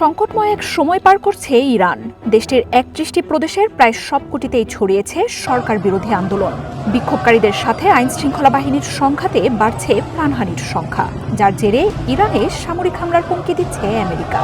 সংকটময় এক সময় পার করছে ইরান। দেশটির একত্রিশটি প্রদেশের প্রায় সবকটিতেই ছড়িয়েছে সরকার বিরোধী আন্দোলন। বিক্ষোভকারীদের সাথে আইন শৃঙ্খলা বাহিনীর সংঘাতে বাড়ছে প্রাণহানির সংখ্যা, যার জেরে ইরানে সামরিক হামলার হুমকি দিচ্ছে আমেরিকা।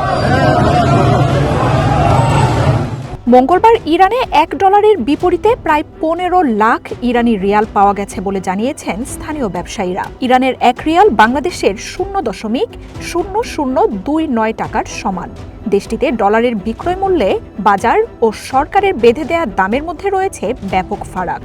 মঙ্গলবার ইরানে এক ডলারের বিপরীতে প্রায় পনেরো লাখ ইরানি রিয়াল পাওয়া গেছে বলে জানিয়েছেন স্থানীয় ব্যবসায়ীরা। ইরানের এক রিয়াল বাংলাদেশের শূন্য দশমিক শূন্য শূন্য দুই নয় টাকার সমান। দেশটিতে ডলারের বিক্রয় মূল্যে বাজার ও সরকারের বেঁধে দেয়া দামের মধ্যে রয়েছে ব্যাপক ফারাক।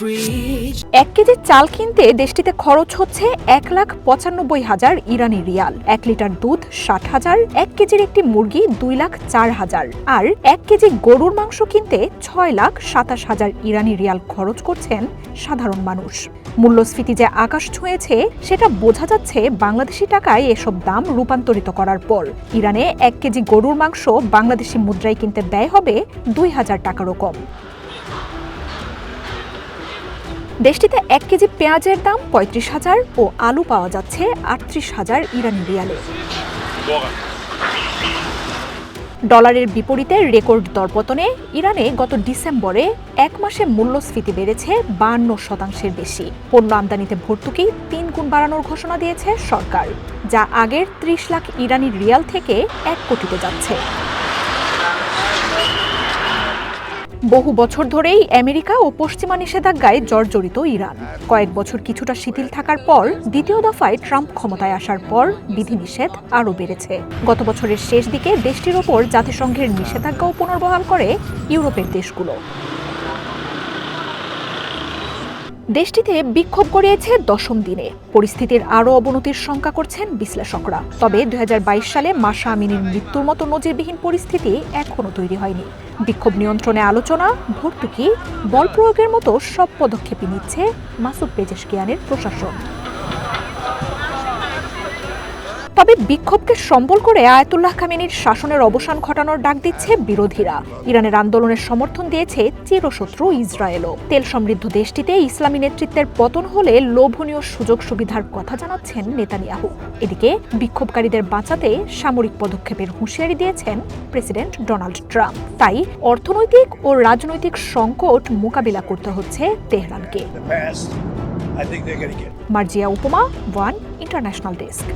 Stella এক কেজি চাল কিনতে দেশটিতে খরচ হচ্ছে এক লাখ পঁচানব্বই হাজার ইরানি রিয়াল। এক লিটার দুধ ষাট হাজার, এক কেজির একটি মুরগি দুই লাখ চার হাজার। আর এক কেজি গরুর মাংস কিনতে ছয় লাখ সাতাশ হাজার ইরানি রিয়াল খরচ করছেন সাধারণ মানুষ। মূল্যস্ফীতি যে আকাশ ছুঁয়েছে, সেটা বোঝা যাচ্ছে বাংলাদেশি টাকায় এসব দাম রূপান্তরিত করার পর। ইরানে এক কেজি গরুর মাংস বাংলাদেশি মুদ্রায় কিনতে ব্যয় হবে দুই হাজার টাকারও কম। দেশটিতে এক কেজি পেঁয়াজের দাম পঁয়ত্রিশ হাজার ও আলু পাওয়া যাচ্ছে আটত্রিশ হাজার ইরানি রিয়ালে। ডলারের বিপরীতে রেকর্ড দরপতনে ইরানে গত ডিসেম্বরে এক মাসে মূল্যস্ফীতি বেড়েছে বান্ন শতাংশের বেশি। পণ্য আমদানিতে ভর্তুকি তিন গুণ বাড়ানোর ঘোষণা দিয়েছে সরকার, যা আগের ত্রিশ লাখ ইরানি রিয়াল থেকে এক কোটিতে যাচ্ছে। বহু বছর ধরেই আমেরিকা ও পশ্চিমা নিষেধাজ্ঞায় জর্জরিত ইরান। কয়েক বছর কিছুটা শিথিল থাকার পর দ্বিতীয় দফায় ট্রাম্প ক্ষমতায় আসার পর বিধিনিষেধ আরও বেড়েছে। গত বছরের শেষ দিকে দেশটির ওপর জাতিসংঘের নিষেধাজ্ঞাও পুনর্বহাল করে ইউরোপের দেশগুলো। দেশটিতে বিক্ষোভ গড়িয়েছে দশম দিনে। পরিস্থিতির আরও অবনতির শঙ্কা করছেন বিশ্লেষকরা। তবে দু হাজার বাইশ সালে মাসা আমিনের মৃত্যুর মতো নজিরবিহীন পরিস্থিতি এখনও তৈরি হয়নি। বিক্ষোভ নিয়ন্ত্রণে আলোচনা, ভর্তুকি, বল প্রয়োগের মতো সব পদক্ষেপই নিচ্ছে মাসুদ পেজেশকিয়ানের প্রশাসন। তবে বিক্ষোভকে সম্বল করে আয়াতুল্লাহ খামেনির শাসনের অবসান ঘটানোর ডাক দিচ্ছে বিরোধীরা। ইরানের আন্দোলনের সমর্থন দিয়েছে চিরশত্রু ইসরায়েলও। তেল সমৃদ্ধ দেশটিতে ইসলামী নেতৃত্বের পতন হলে লোভনীয় সুযোগ সুবিধার কথা জানাচ্ছেন নেতানিয়াহু। এদিকে বিক্ষোভকারীদের বাঁচাতে সামরিক পদক্ষেপের হুঁশিয়ারি দিয়েছেন প্রেসিডেন্ট ডোনাল্ড ট্রাম্প। তাই অর্থনৈতিক ও রাজনৈতিক সংকট মোকাবিলা করতে হচ্ছে তেহরানকে. মার্জিয়া উপমা ওয়ান ইন্টারন্যাশনাল ডেস্ক।